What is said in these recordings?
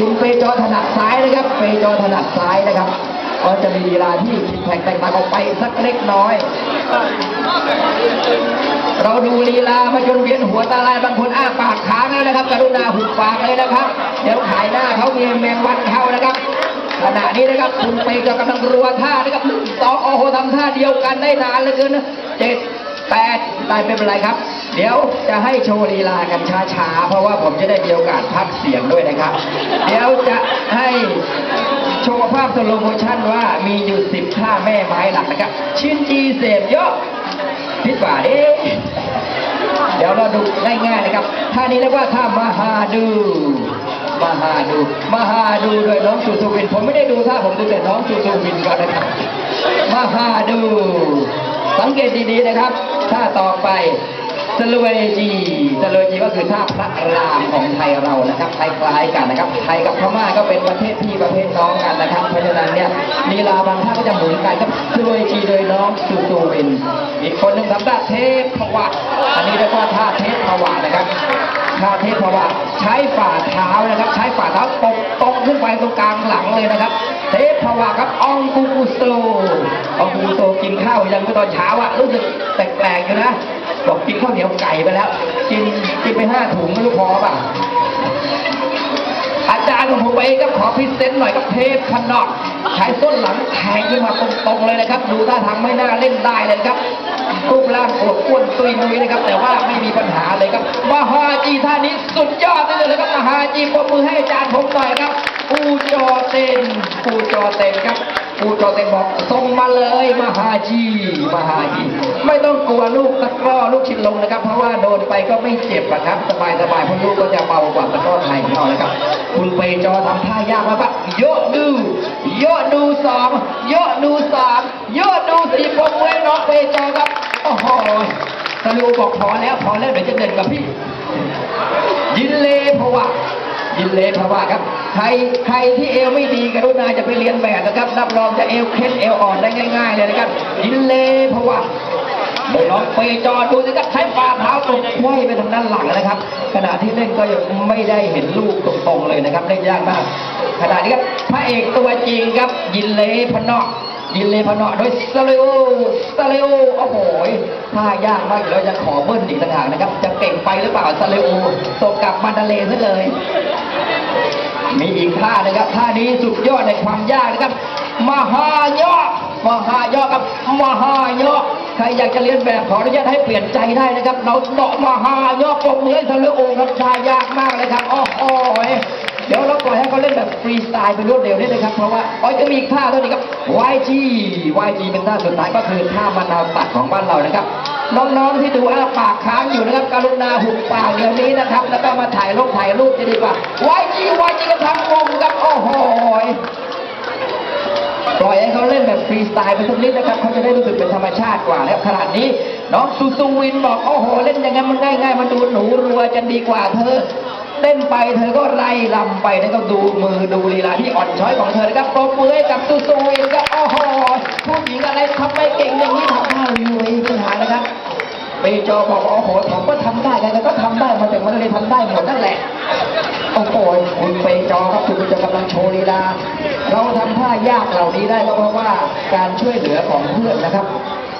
คุณเปจอถนัดซ้ายนะครับ เปจอถนัดซ้ายนะครับ ก็จะมีลีลาที่ผิดแผกแตกต่างออกไปสักเล็กน้อย เราดูลีลามาจนเวียนหัวตาลายบางคนอ้าปากค้างแล้วนะครับ กรุณาหุบปากเลยนะครับ เดี๋ยวขายหน้าเขามีแมงวันเข้านะครับขณะนี้นะครับคุณเปย์ก็กำลังรัวท่านะครับหนึ่งสองโอ้โหทำท่าเดียวกันได้นานเหลือเกินนะเจ็ดแปดได้ไม่เป็นไรครับ เดี๋ยวจะให้โชว์ลีลากันช้าๆ เพราะว่าผมจะได้มีโอกาสพักเสียงด้วยนะครับ เดี๋ยวจะให้โชว์ภาพสโลโมชั่นว่ามีอยู่สิบท่าแม่ไม้หลักนะครับชินจีเสพเยอะพิดกว่าดิเดี๋ยวเราดูง่ายๆนะครับ ท่านี้เรียกว่าท่ามหาดูมหาดูมหาดูโดยน้องสุสุวิน ผมไม่ได้ดูท่าผมดูแต่น้องสุสุวินก่อนนะครับมหาดู สังเกตดีๆนะครับ ท่าต่อไป สลเวจีสลเวจีก็คือท่าพระรามของไทยเรานะครับคล้ายๆกันนะครับ ไทยกับพม่าก็เป็นประเทศพี่ประเทศน้องกันนะครับ เพราะฉะนั้นเนี่ยลีลาบางท่าก็จะเหมือนกันครับสลเวจีโดยน้องสุสุวิน อีกคนหนึ่งทำท่าเทพพวะอันนี้เรียกว่าท่าเทพพวะนะครับท่าเทพวะใช้ฝ่าเท้านะครับ ใช้ฝ่าเท้าตบตรงขึ้นไปตรงกลางหลังเลยนะครับ เทพพวะครับอองกูกุโซอองกูกุโซกินข้าวยังเมื่อตอนเช้าอะรู้สึกแปลกๆอยู่นะ บอกกินข้าวเหนียวไก่ไปแล้ว กินกินไปห้าถุงไม่รู้พอป่ะอาจารย์ของผมเองก็ขอพรเซนหน่อยกับเทพขนอดใช้ส้นหลังแทงขึ้นมาตรงๆเลยนะครับ ดูท่าทางไม่น่าเล่นได้เลยครับรูปร่างอวบอ้วนตุยนุยนะครับ แต่ว่าไม่มีปัญหาเลยครับมหาจีท่านี้สุดยอดเลยนะครับมหาจีปรบมือให้อาจารย์ผมหน่อยครับปูจอเต็นปูจอเต็นครับ ปูจอเต็นบอกส่งมาเลยมหาจีมหาจีไม่ต้องกลัวลูกตะกร้อลูกชินลงนะครับ เพราะว่าโดนไปก็ไม่เจ็บอะครับ สบายสบายเพราะลูกก็จะเบากว่าตะกร้อไทยของเรานะครับ คุณไปจอทำท่ายากมากปะเยอะดูเยอะดูสองเยอะดูสามเยอะดูสี่ปมเว้น้องไปจอครับโอ้โหตะลูบอกพอแล้วพอแล้วเดี๋ยวจะเดินกับพี่ ยินเลภวะ ยินเลภวะครับ ใครใครที่เอวไม่ดีกรุณาจะไปเรียนแบบนะครับ รับรองจะเอวเคล็ดเอวอ่อนได้ง่ายๆเลยนะครับยินเลภวะโดยน้องเปจอดูนะครับใช้ฝ่าเท้าตกไขว้ไปทางด้านหลังนะครับ ขณะที่เล่นก็ยังไม่ได้เห็นลูกตรงๆเลยนะครับเล่นยากมากขณะนี้ครับพระเอกตัวจริงครับ ยินเลพนอกยินเลพนอกโดยสเลโอสเลโอโอ้โหท่ายากมากอยู่แล้วจะขอเบิ้ลอีกต่างหากนะครับ จะเก่งไปหรือเปล่าสเลโอตกกลับมาดาเลซะเลย มีอีกท่านะครับท่านี้สุดยอดในความยากนะครับ มหายอมหายอครับมหายอใครอยากจะเรียนแบบขออนุญาตให้เปลี่ยนใจได้นะครับ เราเดาะมหายอปรบมือให้ทะลุโอครับท่ายากมากเลยครับโอ้โหเดี๋ยวเราปล่อยให้เขาเล่นแบบฟรีสไตล์ไปรวดเร็วนิดนะครับ เพราะว่าอ๋อจะมีอีกท่าด้วยนะครับ YG YG เป็นท่าสุดท้ายก็คือท่ามะนาวตัดของบ้านเรานะครับ น้องๆที่ดูอ้าปากค้างอยู่นะครับกรุณาหุบปากเดี๋ยวนี้นะครับ แล้วก็มาถ่ายรูปถ่ายรูปจะดีกว่า YG YG กันทั้งวงครับโอ้โหปล่อยให้เขาเล่นแบบฟรีสไตล์ไปสักนิดนะครับเขาจะได้รู้สึกเป็นธรรมชาติกว่าแล้วขนาดนี้น้องซูซูวินบอกโอ้โห เล่นอย่างนั้นมันง่ายๆมันดูหนูรัวจะดีกว่าเธอเต้นไปเธอก็ไล่ลำไปนะก็ดูมือดูลีลาที่อ่อนช้อยของเธอนะครับปรบมือให้กับซูซูวินครับโอ้โหผู้หญิงอะไรทำไมเก่งอย่างนี้ทำได้เลยปัญหานะครับ เปจอบอกว่าโอ้โหผมก็ทำได้ไงแล้วก็ทำได้มาแต่มันเลยทำได้หมดนั่นแหละโอ้โหคุณเปจอครับคุณจะกำลังโชว์ลีลาเราทำท่ายากเหล่านี้ได้ก็เพราะว่าการช่วยเหลือของเพื่อนนะครับ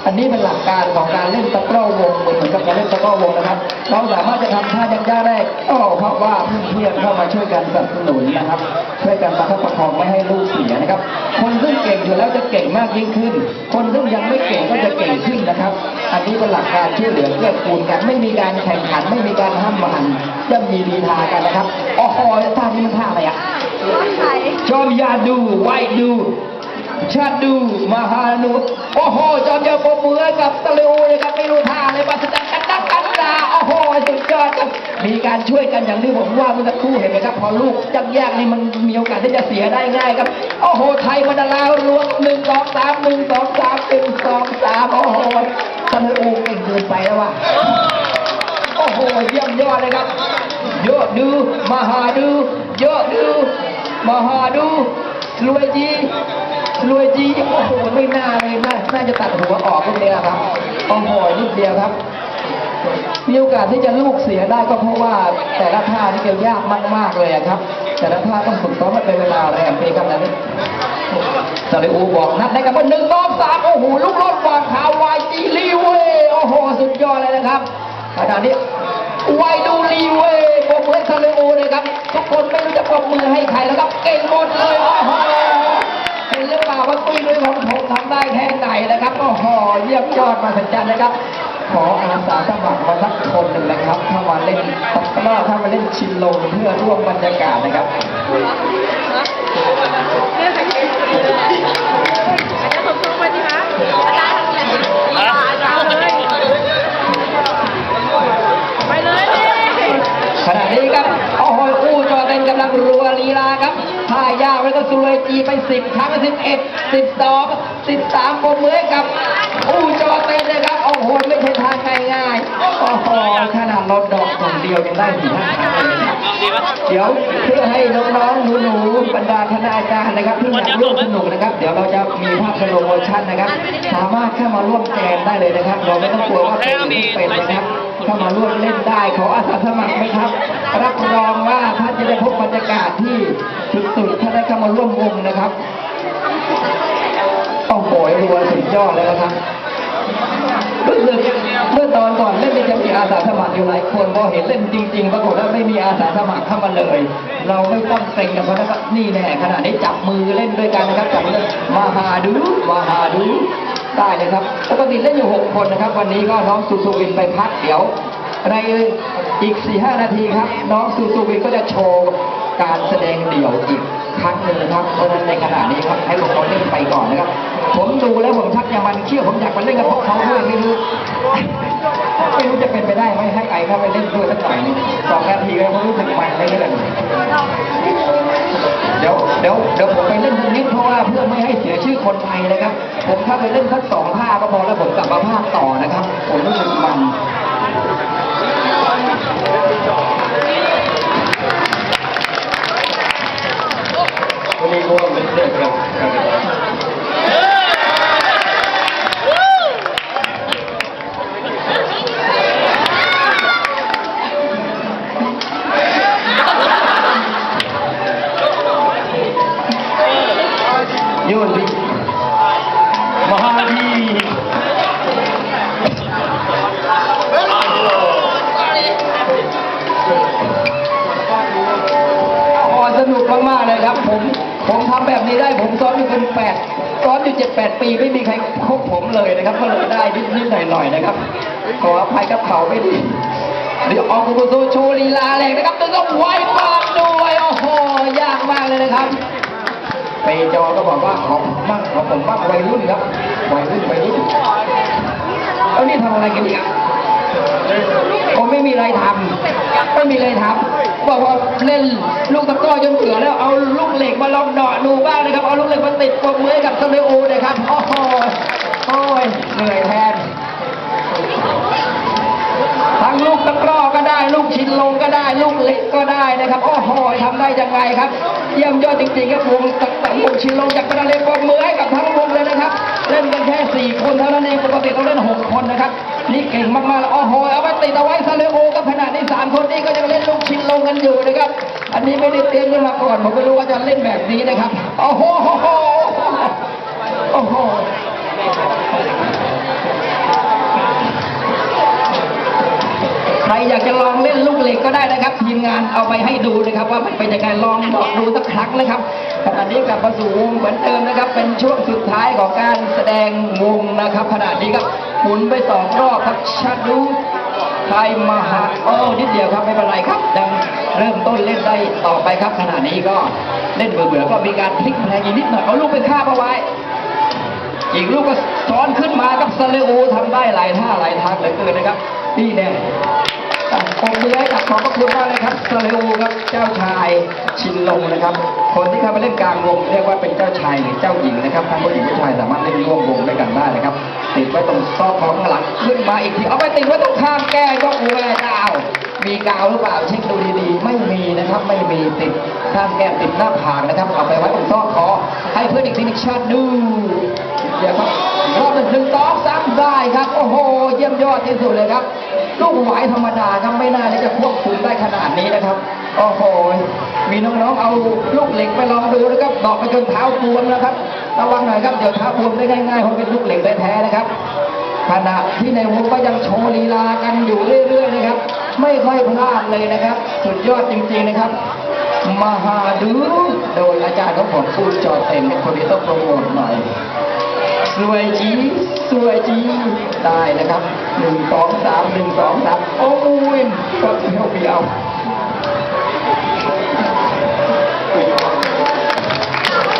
อันนี้เป็นหลักการของการเล่นตะกร้อวงเหมือนกับการเล่นตะกร้อวงนะครับ เราสามารถจะทำท่ายากๆได้ก็เพราะว่าเพื่อนๆเข้ามาช่วยกันสนับสนุนนะครับ ช่วยกันประคับประคองไม่ให้ลูกเสียนะครับ คนซึ่งเก่งอยู่แล้วจะเก่งมากยิ่งขึ้น คนซึ่งยังไม่เก่งก็จะเก่งขึ้นนะครับ อันนี้เป็นหลักการช่วยเหลือเกื้อกูลกัน ไม่มีการแข่งขัน ไม่มีการห้ามมันย่อมมีดีทากันนะครับโอ้โหท่านี้มันท่าอะไรอะจอมยาดูไหวดู ชาดูมหานุษโอ้โห จอมยาปมมือให้กับตะลิวนะครับไม่รู้ท่าเลยปัสจันกันดักกันดาโอ้โห สุดยอดครับมีการช่วยกันอย่างที่ผมว่าเมื่อสักครู่เห็นไหมครับ พอลูกจักแยกนี่มันมีโอกาสที่จะเสียได้ง่ายครับ โอ้โห ไทยมันดารารวมหนึ่งสองสามหนึ่งสองสามหนึ่งสองสามโอ้โหตะลิวเก่งเกินไปแล้วว่ะโอ้โห เยี่ยมยอดเลยครับเยอะดูมหาดูเยอะดูมหาดูรวยจี รวยจีโอ้โหไม่น่าเลยน่าน่าจะตัดหัวออกตรงนี้ครับโอ้โหนิดเดียวครับมีโอกาสที่จะลูกเสียได้ก็เพราะว่าแต่ละท่านี่เกี่ยวยากมากๆเลยครับ แต่ละท่าต้องฝึกซ้อมมาเป็นเวลาแรมปีครับนะนี่ซาเลอูบอกนัดได้กับหนึ่งสองสามโอ้โหลูกรถวางขาววายจีลีเวโอ้โหสุดยอดเลยนะครับขณะนี้วายดูลีเวยปรบมือให้ซาเลอูเลยครับทุกคนไม่รู้จะปรบมือให้ใครแล้วครับเก่งม ยี่ยมยอดมาสัญญานะครับ ขออาสาสมัครมาสักคนหนึ่งนะครับ ถ้ามาเล่นตะกร้อถ้ามาเล่นชินลงเพื่อร่วมบรรยากาศนะครับไปเลยขณะนี้ครับโอ้โหอู้จอเป็นกำลังรัวลีลาครับท่ายากแล้วก็สุรวยจีไปสิบครั้งสิบเอ็ดสิบสองสิบสามปมมือให้กับ อู้จอเป็นเลยครับโอ้โหไม่ใช่ทางง่ายๆโอ้โหขนาดรถดอกสองเดียวยังได้สี่ห้าคันเลยนะเดี๋ยวเพื่อให้น้องๆหนูๆบรรดาคณาจารย์นะครับที่อยากร่วมสนุกนะครับ เดี๋ยวเราจะมีภาพสโลโมชั่นนะครับ สามารถเข้ามาร่วมแจมได้เลยนะครับ เราไม่ต้องกลัวว่าเป็นไม่เป็นนะครับเข้ามาร่วมเล่นได้ขออาสาสมัครไหมครับ รับรองว่าท่านจะได้พบบรรยากาศที่สุดๆถ้าได้เข้ามาร่วมวงนะครับ โหยรัวสุดยอดเลยนะครับรู้สึกเมื่อตอนก่อนเล่นจะมีอาสาสมัครอยู่หลายคนพอเห็นเล่นจริงๆปรากฏว่าไม่มีอาสาสมัครเข้ามาเลย เราไม่ต้องเกรงกันเพราะนะครับนี่แน่ขณะนี้จับมือเล่นด้วยกันนะครับจับมือมาหาดูมาหาดูได้เลยครับปกติเล่นอยู่หกคนนะครับ วันนี้ก็น้องสุสุวินไปพักเดี๋ยวในอีก4ี่ห้านาทีครับ น้องสุสุวินก็จะโชว์ การแสดงเดี่ยวอีกครั้งหนึ่งนะครับเพราะฉะนั้นในขณะนี้ครับให้พวกเขาเล่นไปก่อนนะครับ ผมดูแล้วผมชักยังมันเขี้ยวผมอยากมาเล่นกับพวกเขาด้วยไม่รู้ไม่รู้จะเป็นไปได้ไหมให้ไอเข้าไปเล่นด้วยสักหน่อยนึงสองนาทีแล้วผมรู้สึกมันไม่เล่นเดี๋ยวเดี๋ยวเดี๋ยวผมไปเล่นตรงนี้เพราะว่าเพื่อไม่ให้เสียชื่อคนไทยนะครับ ผมเข้าไปเล่นสักสองภาคก็พอแล้วผมกลับมาภาคต่อนะครับ ผมรู้สึกมัน วั เป็นแปดซ้อมอยู่เจ็ดแปดปีไม่มีใครคบผมเลยนะครับ ก็เลยได้นิดๆหน่อยๆนะครับ ขออภัยกับเขาไม่ดีเดี๋ยวออกกุโซโชว์ลีลาแรงนะครับต้องไวมากด้วยโอ้โหยากมากเลยนะครับเปจอก็บอกว่าขอผมบ้างขอผมบ้างวัยรุ่นครับวัยรุ่นวัยรุ่นแล้วนี่ทำอะไรกันอีกอะผมไม่มีอะไรทำไม่มีอะไรทำ บอกว่าเล่นลูกตะกร้อจนเบื่อแล้วเอาลูกเหล็กมาลองดาะดูบ้างนะครับ เอาลูกเหล็กมาติดปมมือให้กับซาเนโอนะครับ โอ้โหโอ้ยเหนื่อยแทนทั้งลูกตะกร้อก็ได้ ลูกชินลงก็ได้ ลูกเหล็กก็ได้นะครับ โอ้โหทำได้ยังไงครับ เยี่ยมยอดจริงๆครับวงตะตะวงชินลงจากกระเลงปรบมือให้กับทั้งว สี่คนเท่านั้นเองปกติต้องเล่นหกคนนะครับ นี่เก่งมากๆแล้วโอ้โหเอาไปติดเอาไว้ซาเลโอกับขนาดนี้สามคนนี้ก็ยังเล่นลูกชิ้นลงกันอยู่นะครับ อันนี้ไม่ได้เตรียมกันมาก่อนผมไม่รู้ว่าจะเล่นแบบนี้นะครับโอ้โหโอ้โหโอ้โห อยากจะลองเล่นลูกเหล็กก็ได้นะครับ ทีมงานเอาไปให้ดูนะครับ ว่ามันเป็นยังไงลองบอกดูสักครั้งนะครับขณะนี้กลับมาสู่วงเหมือนเดิมนะครับ เป็นช่วงสุดท้ายของการแสดงวงนะครับขณะนี้ครับหมุนไปสองรอบครับชาดูไทยมหาโอ้นิดเดียวครับไม่เป็นไรครับยังเริ่มต้นเล่นได้ต่อไปครับ ขณะนี้ก็เล่นเบื่อๆก็มีการพลิกแพลงอีกนิดหน่อยเอาลูกไปคาเอาไว้อีกลูกก็ซ้อนขึ้นมากับซาเลโอทำได้หลายท่าหลายทางเหลือเกินนะครับนี่แน่ ผมมือให้กับขอบพระคุณมากเลยครับซาเลโอครับเจ้าชายชินลงนะครับ คนที่เข้ามาเล่นกลางวงเรียกว่าเป็นเจ้าชายหรือเจ้าหญิงนะครับทั้งผู้หญิงผู้ชายสามารถเล่นร่วมวงด้วยกันได้นะครับ ติดไว้ตรงซอกของข้างหลังขึ้นมาอีกทีเอาไปติดไว้ตรงข้างแก้ยกแหวดาวมีกาวหรือเปล่าเช็คดูดีๆ ไม่มีนะครับ ไม่มีติดข้างแก้มติดหน้าผากนะครับ เอาไปไว้ตรงซอกคอให้เพื่อนอีกทีนึงชาติดูเดี๋ยวครับรอบหนึ่งหนึ่งสองสามได้ครับ โอ้โห เยี่ยมยอดที่สุดเลยครับ ลูกหวายธรรมดาครับไม่น่าที่จะควบคุมได้ขนาดนี้นะครับ โอ้โห มีน้องๆ เอาลูกเหล็กไปลองดูนะครับบอกไปจนเท้าบวมนะครับ ระวังหน่อยครับ เดี๋ยวเท้าบวมได้ง่ายๆเพราะเป็นลูกเหล็กแท้ๆนะครับ ขณะที่ในวงก็ยังโชว์ลีลากันอยู่เรื่อยๆนะครับ ไม่ค่อยพลาดเลยนะครับ สุดยอดจริงๆนะครับ มหาดูโดยอาจารย์ของผมพูดจอเต็มเป็นนที่ต้องโปรโมทหน่อย สวยจีสวยจีได้นะครับหนึ่งสองสามหนึ่งสองสามโอ้ยก็เพียวเพียว